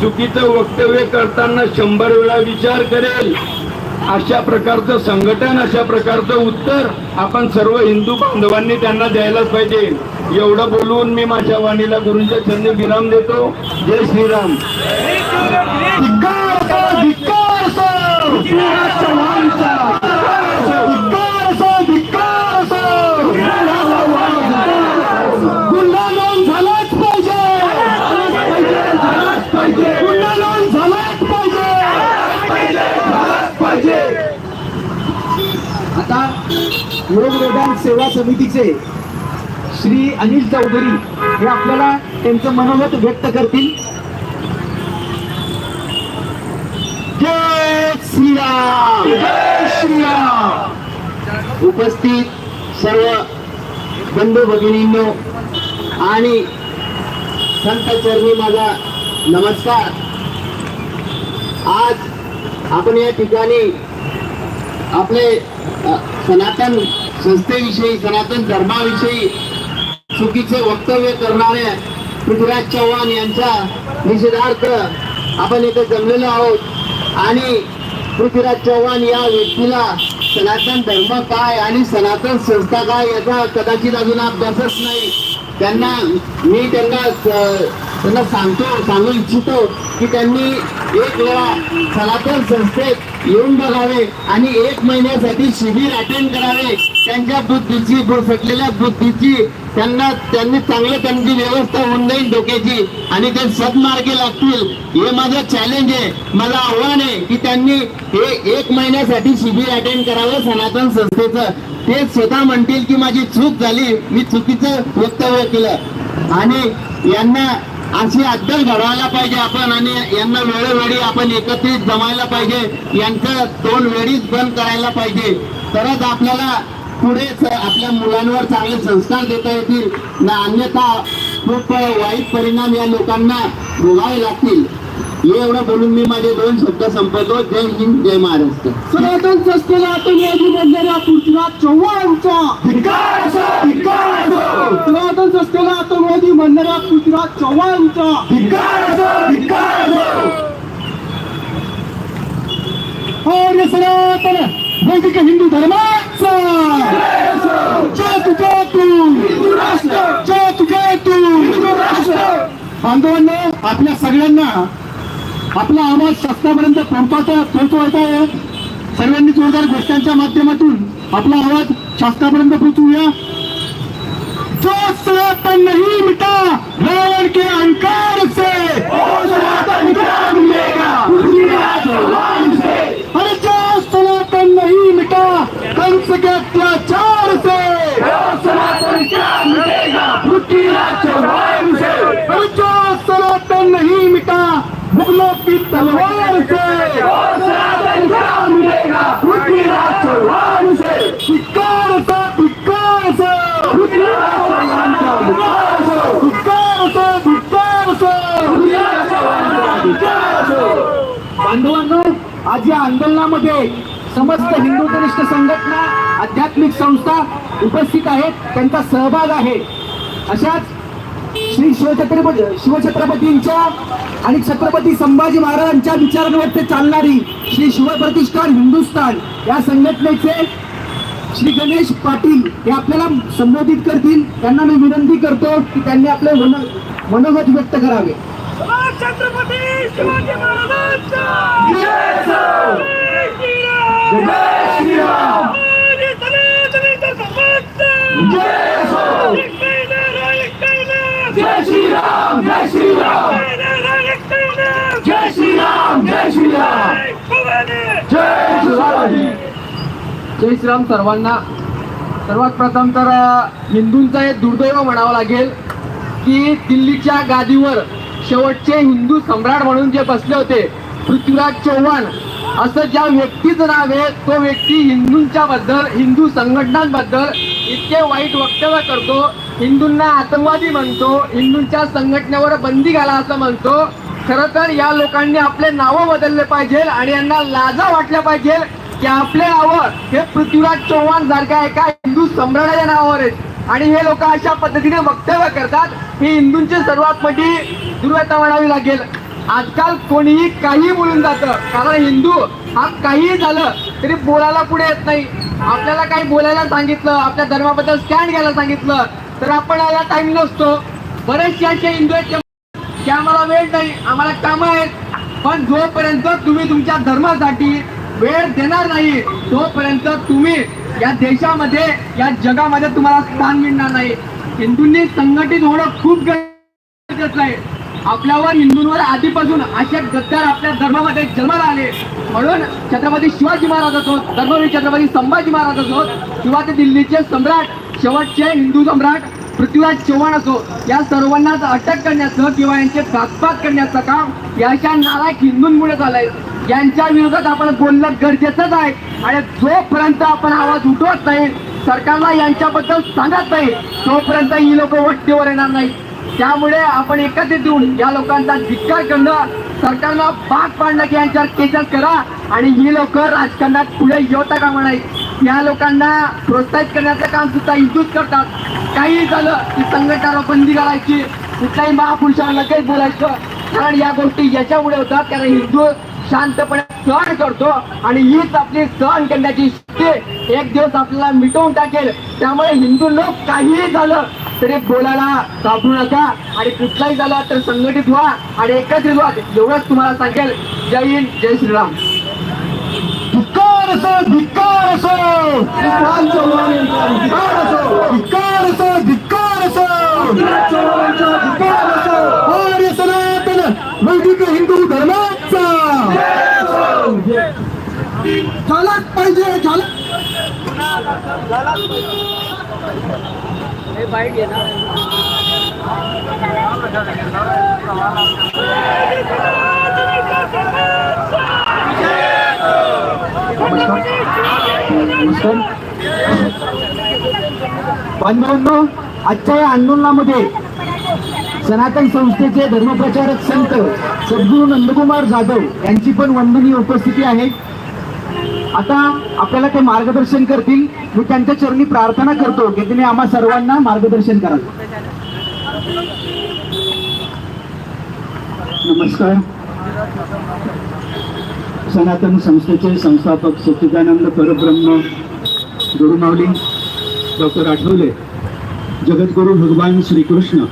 चुकीचं वक्तव्य करताना शंभर वेळा विचार करेल. अशा प्रकारचं संघटन अशा प्रकारचं उत्तर आपण सर्व हिंदू बांधवांनी त्यांना द्यायलाच पाहिजे. एवढं बोलून मी माझ्या वाणीला गुरुंच्या चरणी विराम देतो. जय श्रीराम. धिक्कार. धिक्कार योग वेदांत सेवा समितीचे श्री अनिल चौधरी हे आपल्याला त्यांचं मनोगत व्यक्त करतील. जय श्रीराम! जय श्रीराम! उपस्थित सर्व बंधू भगिनींनो आणि संत चरणी माझा नमस्कार. आज आपण या ठिकाणी आपले सनातन संस्थेविषयी सनातन धर्माविषयी चुकीचे वक्तव्य करणाऱ्या पृथ्वीराज चव्हाण यांच्या निषेधार्थ आपण इथे जमलेलो आहोत. आणि पृथ्वीराज चव्हाण या व्यक्तीला सनातन धर्म काय आणि सनातन संस्था काय याचा कदाचित अजून अभ्यासच नाही. त्यांना मी त्यांना त्यांना सांगतो सांगू इच्छितो की त्यांनी एक वेळा सनातन संस्थेत येऊन बघावे आणि एक महिन्यासाठी शिबिर अटेंड करावे. त्यांच्या बुद्धीची फुटलेल्या बुद्धीची त्यांना त्यांनी चांगलं त्यांची व्यवस्था होऊन जाईल डोक्याची. आणि ते सदमार्गे लागतील हे माझं चॅलेंज आहे. मला आव्हान आहे की त्यांनी हे एक महिन्यासाठी शिबिर अटेंड करावं सनातन संस्थेचं. ते स्वतः म्हणतील की माझी चूक झाली मी चुकीचं वक्तव्य केलं. आणि यांना अशी अद्दल घडवायला पाहिजे आपण आणि यांना वेळोवेळी आपण एकत्रित जमायला पाहिजे. यांचं दोन वेळीच बंद करायला पाहिजे. तरच आपल्याला पुढे स- आपल्या मुलांवर चांगले संस्कार देता येतील. ना अन्यथा खूप वाईट परिणाम या लोकांना भोगावे लागतील. हे एवढं बोलून मी माझे दोन शब्द संपवतो. जय हिंद जय महाराष्ट्र. सनातन संस्थेला पृथ्वीराज चव्हाणचा आतंकवादी बनणाऱ्या पृथ्वीराज चव्हाणचा. आर्य सनातन वैदिक हिंदू धर्माचा. जय तुझ्या तू जय तुझ्या बांधवांनो आपल्या सगळ्यांना आपला आवाज शासनापर्यंत पोहोचवायचा पोहोचवायचा आहे. सर्वांनी जोरदार घोषणांच्या माध्यमातून आपला आवाज शासनापर्यंत पोहोचवूया. जो सनातन नहीं मिटा रावण के अहंकार से। अरे जो सनातन नहीं मिटा कंस के अत्याचार से। अरे जो सनातन नहीं मिटा मुगलों की तलवार से। धिक्कार से धिक्कार से धिक्कार से धिक्कार से बांधवांनो आज या आंदोलनामध्ये समस्त हिंदू कनिष्ठ संघटना आध्यात्मिक संस्था उपस्थित आहेत. त्यांचा सहभाग आहे. अशाच श्री शिवछत्रपती शिवछत्रपतींच्या आणि छत्रपती संभाजी महाराजांच्या विचारांवरती चालणारी श्री शिवप्रतिष्ठान हिंदुस्थान या संघटनेचे श्री गणेश पाटील हे आपल्याला संबोधित करतील. त्यांना मी विनंती करतो की त्यांनी आपले मन मनोगत व्यक्त करावे. छत्रपती शिवाजी महाराजांचा जय श्रीराम आणि सनातनीचा समाजचा एक महिना राहिला, एक महिना. जय श्रीराम जय श्रीराम जय श्रीराम। जय श्रीराम शिवाजी जय श्रीराम सर्वांना. सर्वात प्रथम तर हिंदूंचा एक हे दुर्दैव म्हणावं लागेल की दिल्लीच्या गादीवर शेवटचे हिंदू सम्राट म्हणून जे बसले होते पृथ्वीराज चव्हाण असं ज्या व्यक्तीचं नाव आहे तो व्यक्ती हिंदूंच्या बद्दल हिंदू संघटनांबद्दल इतके वाईट वक्तव्य करतो हिंदूंना आतंकवादी म्हणतो हिंदूंच्या संघटनेवर बंदी घाला असं म्हणतो. खरं तर या लोकांनी आपले नावं बदलले पाहिजे आणि यांना लाजा वाटल्या पाहिजे की आपले नावं हे पृथ्वीराज चव्हाण सारख्या एका हिंदू सम्राटाच्या नावावर आहेत. आणि हे लोक अशा पद्धतीने वक्तव्य करतात ही हिंदूंची सर्वात मोठी दुर्व्यता म्हणावी लागेल. आजकाल कोणीही काही बोलून जातं कारण हिंदू हा काहीही झालं तरी बोलायला पुढे येत नाही. आपल्याला काही बोलायला सांगितलं आपल्या धर्माबद्दल स्टँड घ्यायला सांगितलं तर आपण टाइम नसतो. बरेचसे असे हिंदू ते की आम्हाला वेळ नाही आम्हाला कामं आहेत. पण जोपर्यंत तुम्ही तुमच्या धर्मासाठी वेळ देणार नाही तोपर्यंत तुम्ही या देशामध्ये या जगामध्ये तुम्हाला स्थान मिळणार नाही. हिंदूंनी संघटित होणं खूप गरजेचं आहे. आपल्यावर हिंदूंवर आधीपासून असे गद्दार आपल्या धर्मामध्ये जन्माला आले. म्हणून छत्रपती शिवाजी महाराज असोत धर्मवीर छत्रपती संभाजी महाराज असोत किंवा ते दिल्लीचे सम्राट शेवटचे हिंदू सम्राट पृथ्वीराज चव्हाण असो या सर्वांनाच अटक करण्याचं किंवा यांचे घातपात करण्याचं काम याच्या अशा नालायक हिंदूंमुळे झालंय. यांच्या विरोधात आपण बोलणं गरजेचंच आहे आणि जोपर्यंत आपण आवाज उठवत नाही सरकारला यांच्याबद्दल सांगत नाही तोपर्यंत ही लोक वट्टीवर येणार नाही त्यामुळे आपण एकत्रित येऊन या लोकांचा धिक्कार करणं सरकारला भाग पाडणं की यांच्यावर केसेस करा आणि ही लोक राजकारणात पुढे येवता कामा नाही या लोकांना प्रोत्साहित करण्याचं काम सुद्धा हिंदूच करतात. काही झालं की संघटनाला बंदी घालायची. कुठल्याही महापुरुषाला लगेच बोलायचं. कारण या गोष्टी याच्यामुळे होतात. कारण हिंदू शांतपणे सहन करतो आणि हीच आपली सहन करण्याची शक्ती. एक दिवस आपल्याला मिटवून टाकेल. त्यामुळे हिंदू लोक काहीही झालं तरी बोलायला घाबरू नका. आणि कुठलाही झालं तर संघटित व्हा आणि एकत्रित व्हा. एवढंच तुम्हाला सांगेल. जय हिंद जय श्रीराम. असो धिक्कार असो धिक्कार असो धिक्कार असो आर्य सनातन वैदिक हिंदू धर्माचा. झालाच पाहिजे झाला. ना नमस्कार. बांधवांनो आजच्या या आंदोलनामध्ये सनातन संस्थेचे धर्मप्रचारक संत सद्गुरू नंदकुमार जाधव यांची पण वंदनीय उपस्थिती आहे. आता आपल्याला ते मार्गदर्शन करतील. मी त्यांच्या चरणी प्रार्थना करतो की त्यांनी आम्हा सर्वांना मार्गदर्शन करावं नमस्कार. सनातन संस्थेचे संस्थापक सच्चिदानंद परब्रह्म गुरुमावली डॉक्टर आठवले जगद्गुरू भगवान श्रीकृष्ण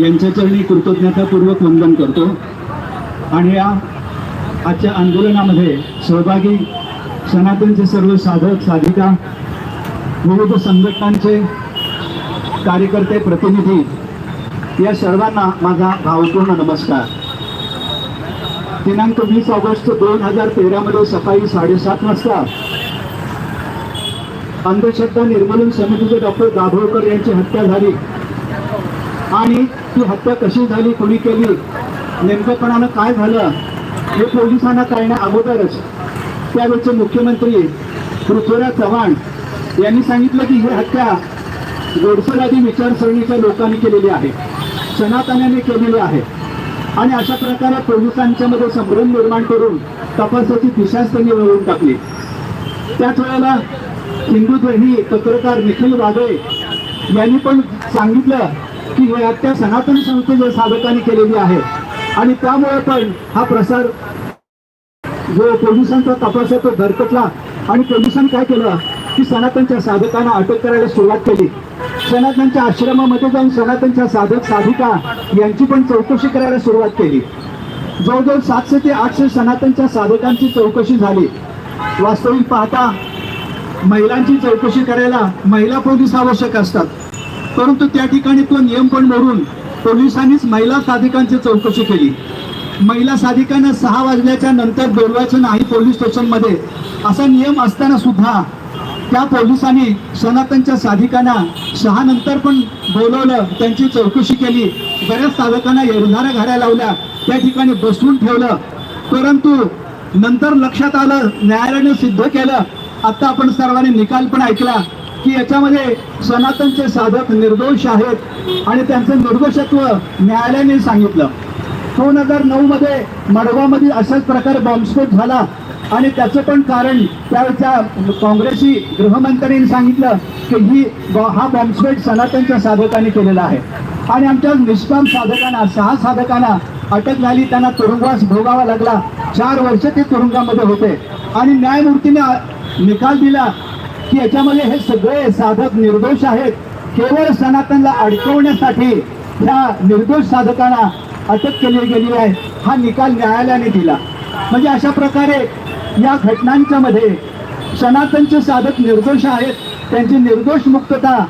यांच्या चरणी कृतज्ञतापूर्वक वंदन करतो. आणि या आजच्या आंदोलनामध्ये सहभागी सनातनचे सर्व साधक साधिका विविध संघटनांचे कार्यकर्ते प्रतिनिधी या सर्वांना माझा भावपूर्ण नमस्कार. दिनांक वीस ऑगस्ट दोन हजार तेरामध्ये सकाळी साडेसात वाजता अंधश्रद्धा निर्मूलन समितीचे डॉक्टर दाभोळकर यांची हत्या झाली. आणि ती हत्या कशी झाली कोणी केली नेमकंपणानं काय झालं हे पोलिसांना कळण्या अगोदरच त्यावेळचे मुख्यमंत्री पृथ्वीराज चव्हाण यांनी सांगितलं की ही हत्या गोडसरादी विचारसरणीच्या लोकांनी केलेली आहे सनातन्याने केलेली आहे. आणि अशा प्रकारे पोलिसांच्या मध्ये संभ्रम निर्माण करून तपासाची दिशाच त्यांनी वळवून टाकली. त्याच वेळेला हिंदू पत्रकार निखिल वागळे यांनी पण सांगितलं की त्या हत्या सनातन संस्थेच्या साधकांनी केलेली आहे. आणि त्यामुळे पण हा प्रसार जो पोलिसांचा तपास आहे तो धरकटला आणि पोलिसांनी काय केलं? की सनातनच्या साधकांना अटक करायला सुरुवात केली. सनातनच्या आश्रमामध्ये जाऊन सनातनच्या साधक साधिका यांची पण चौकशी करायला सुरुवात केली. जवळजवळ सातशे ते आठशे सनातनच्या साधकांची चौकशी झाली. वास्तविक पाहता महिलांची चौकशी करायला महिला पोलीस आवश्यक असतात. परंतु त्या ठिकाणी तो नियम पण मोडून पोलिसांनीच महिला साधिकांची चौकशी केली. महिला साधिकांना सहा वाजल्याच्या नंतर बोलवायचं नाही पोलीस स्टेशनमध्ये असा नियम असताना सुद्धा त्या पोलिसांनी सनातनच्या साधिकांना सहा नंतर पण बोलवलं त्यांची चौकशी केली. बऱ्याच साधकांना एरधारा घाऱ्या लावल्या त्या ठिकाणी बसवून ठेवलं. परंतु नंतर लक्षात आलं न्यायालयाने सिद्ध केलं. आता आपण सर्वांनी निकाल पण ऐकला की याच्यामध्ये सनातनचे साधक निर्दोष आहेत आणि त्यांचं निर्दोषत्व न्यायालयाने सांगितलं. दोन हजार नऊ मध्ये मडगावमध्ये अशाच प्रकारे बॉम्बस्फोट झाला. आणि त्याचं पण कारण त्यावेळच्या काँग्रेसी गृहमंत्र्यांनी सांगितलं की ही हा बॉम्बस्फेट सनातनच्या साधकांनी केलेला आहे. आणि आमच्या निष्काम साधकांना सहा साधकांना अटक झाली. त्यांना तुरुंगवास भोगावा लागला. चार वर्ष ते तुरुंगामध्ये होते. आणि न्यायमूर्तीने निकाल दिला की याच्यामध्ये हे सगळे साधक निर्दोष आहेत. केवळ सनातनला अडकवण्यासाठी ह्या निर्दोष साधकांना अटक केली गेली आहे. हा निकाल न्यायालयाने दिला. म्हणजे अशा प्रकारे या घटनांच्या मध्ये सनातनचे साधक निर्दोष आहेत. त्यांची निर्दोष मुक्तता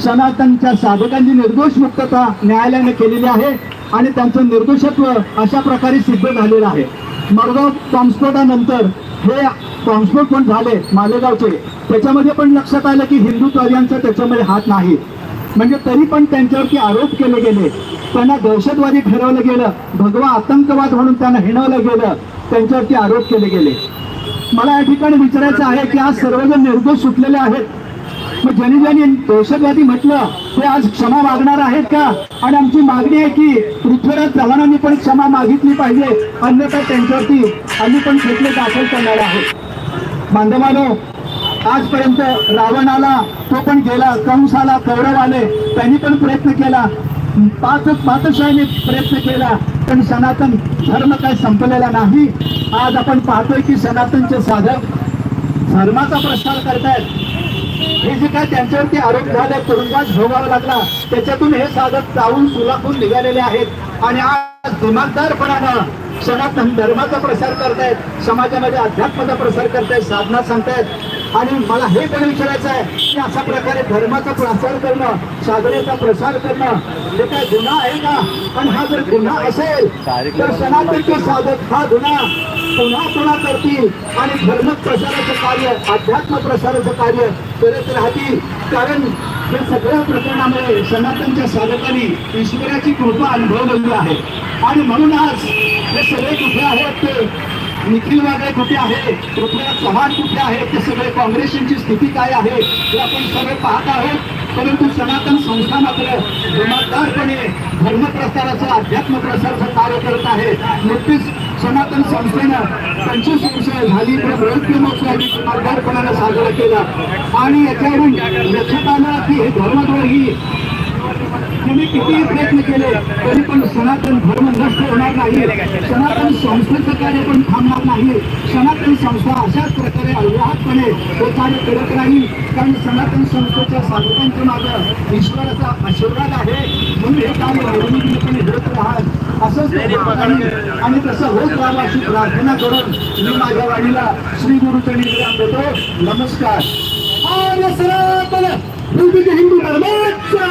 सनातनच्या साधकांची निर्दोष मुक्तता न्यायालयाने केलेली आहे आणि त्यांचं निर्दोषत्व अशा प्रकारे सिद्ध झालेलं आहे. मडगाव बॉम्बस्फोटानंतर हे बॉम्बस्फोट पण झाले मालेगावचे. त्याच्यामध्ये पण लक्षात आलं की हिंदुत्वाद्यांचा त्याच्यामध्ये हात नाही. म्हणजे तरी पण त्यांच्यावरती आरोप केले गेले. त्यांना दहशतवादी ठरवलं गेलं. भगवा आतंकवाद म्हणून त्यांना हिणवलं गेलं. त्यांच्यावरती आरोप केले गेले. मला या ठिकाणी विचारायचं आहे की आज सर्वजण निर्दोष सुटलेले आहेत. मग ज्यांनी ज्यांनी दहशतवादी म्हटलं ते आज क्षमा मागणार आहेत का? आणि आमची मागणी आहे की पृथ्वीराज चव्हाणांनी पण क्षमा मागितली पाहिजे अन्यथा त्यांच्यावरती आम्ही पण खटले दाखल करणार आहोत. बांधवानो आजपर्यंत रावण आला तो पण गेला कंस आला कौरव आले त्यांनी पण प्रयत्न केला. पाच पातशाहीने प्रयत्न केला पण सनातन धर्म काय संपलेला नाही. आज आपण पाहतोय की सनातनचे साधक धर्माचा प्रसार करतायत. हे जे काय त्यांच्यावरती आरोप झाले तुरुंगात भोगावा लागला त्याच्यातून हे साधक चावून सुलाखून निघालेले आहेत. आणि आज दिमागदारपणानं सनातन धर्माचा प्रसार करतायत समाजामध्ये अध्यात्माचा प्रसार करतायत साधना सांगतायत. आणि मला हे पण विचारायचं आहे की अशा प्रकारे धर्माचा प्रसार करणं साधनेचा प्रसार करणं हे काय गुन्हा आहे का? पण हा जर गुन्हा असेल तर सनातनचे साधक हा गुन्हा पुन्हा पुन्हा करतील. आणि धर्म प्रसाराचं कार्य अध्यात्म प्रसाराचं कार्य करत राहतील. कारण या सगळ्या प्रकरणामुळे सनातनच्या साधकांनी ईश्वराची कृपा अनुभवलेली आहे. आणि म्हणून आज हे सगळे कुठे आहेत ते निखिल वागळे कुठे आहे? पृथ्वीराज चव्हाण कुठे आहे? ते सगळे काँग्रेसची स्थिती काय आहे? हे आपण सगळे पाहत आहोत. परंतु सनातन संस्था मात्र जबाबदारपणे धर्मप्रसाराचं अध्यात्म प्रसाराचं कार्य करत आहे. नुकतीच सनातन संस्थेनं पंचवीस वर्ष झाली तर मृत्यू महोत्सवाची जबाबदारपणानं साजरा केला. आणि याच्यावरून लक्षात आलं की हे धर्मद्रोही तुम्ही कितीही प्रयत्न केले तरी पण सनातन धर्म नष्ट होणार नाही. सनातन संस्थेचं कार्य पण थांबणार नाही. सनातन संस्था अशाच प्रकारे अव्याहतपणे हे कार्य करत राहील. कारण सनातन संस्थेच्या साधकांच्या मागं ईश्वराचा आशीर्वाद आहे. म्हणून हे कार्य निर्विघ्नपणे होत राहत असंच आणि तसं होत राहावं अशी प्रार्थना करून मी माझ्या वाणीला श्री गुरुचरणी विराम देतो. नमस्कार. हिंदू धर्माचा